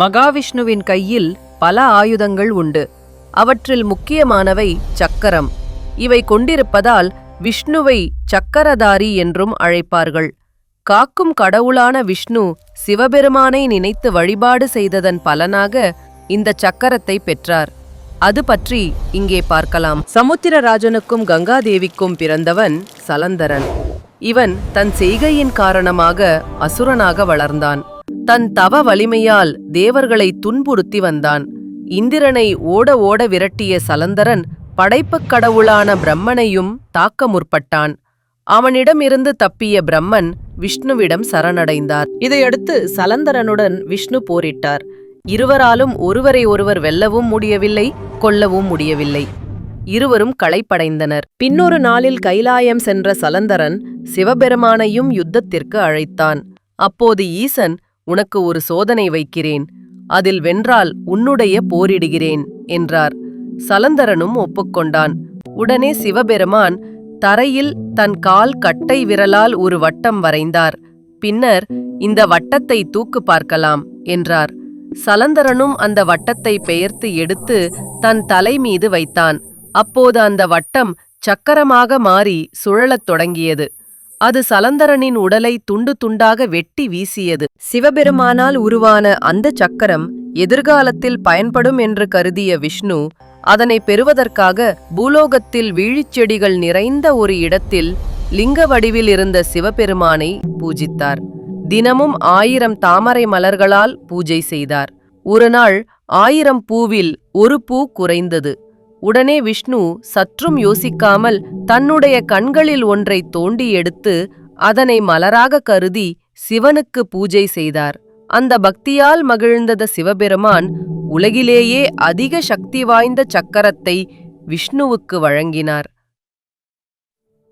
மகாவிஷ்ணுவின் கையில் பல ஆயுதங்கள் உண்டு. அவற்றில் முக்கியமானவை சக்கரம். இவை கொண்டிருப்பதால் விஷ்ணுவை சக்கரதாரி என்றும் அழைப்பார்கள். காக்கும் கடவுளான விஷ்ணு சிவபெருமானை நினைத்து வழிபாடு செய்ததன் பலனாக இந்த சக்கரத்தை பெற்றார். அது பற்றி இங்கே பார்க்கலாம். சமுத்திரராஜனுக்கும் கங்காதேவிக்கும் பிறந்தவன் சலந்தரன். இவன் தன் செய்கையின் காரணமாக அசுரனாக வளர்ந்தான். தன் தவ வலிமையால் தேவர்களை துன்புறுத்தி வந்தான். இந்திரனை ஓட ஓட விரட்டிய சலந்தரன் படைப்புக் கடவுளான பிரம்மனையும் தாக்க முற்பட்டான். அவனிடமிருந்து தப்பிய பிரம்மன் விஷ்ணுவிடம் சரணடைந்தார். இதையடுத்து சலந்தரனுடன் விஷ்ணு போரிட்டார். இருவராலும் ஒருவரை ஒருவர் வெல்லவும் முடியவில்லை கொல்லவும் முடியவில்லை. இருவரும் களைப்படைந்தனர். பின்னொரு நாளில் கைலாயம் சென்ற சலந்தரன் சிவபெருமானையும் யுத்தத்திற்கு அழைத்தான். அப்போது ஈசன் உனக்கு ஒரு சோதனை வைக்கிறேன் அதில் வென்றால் உன்னுடைய போரிடுகிறேன் என்றார். சலந்தரனும் ஒப்புக்கொண்டான். உடனே சிவபெருமான் தரையில் தன் கால் கட்டை விரலால் ஒரு வட்டம் வரைந்தார். பின்னர் இந்த வட்டத்தை தூக்கு பார்க்கலாம் என்றார். சலந்தரனும் அந்த வட்டத்தை பெயர்த்து எடுத்து தன் தலை மீது வைத்தான். அப்போது அந்த வட்டம் சக்கரமாக மாறி சுழலத் தொடங்கியது. அது சலந்தரனின் உடலை துண்டு துண்டாக வெட்டி வீசியது. சிவபெருமானால் உருவான அந்த சக்கரம் எதிர்காலத்தில் பயன்படும் என்று கருதிய விஷ்ணு அதனை பெறுவதற்காக பூலோகத்தில் வீழிச்செடிகள் நிறைந்த ஒரு இடத்தில் லிங்க வடிவில் இருந்த சிவபெருமானை பூஜித்தார். தினமும் ஆயிரம் தாமரை மலர்களால் பூஜை செய்தார். ஒருநாள் ஆயிரம் பூவில் ஒரு பூ குறைந்தது. உடனே விஷ்ணு சற்றும் யோசிக்காமல் தன்னுடைய கண்களில் ஒன்றை தோண்டி எடுத்து அதனை மலராக கருதி சிவனுக்கு பூஜை செய்தார். அந்த பக்தியால் மகிழ்ந்தத சிவபெருமான் உலகிலேயே அதிக சக்தி வாய்ந்த சக்கரத்தை விஷ்ணுவுக்கு வழங்கினார்.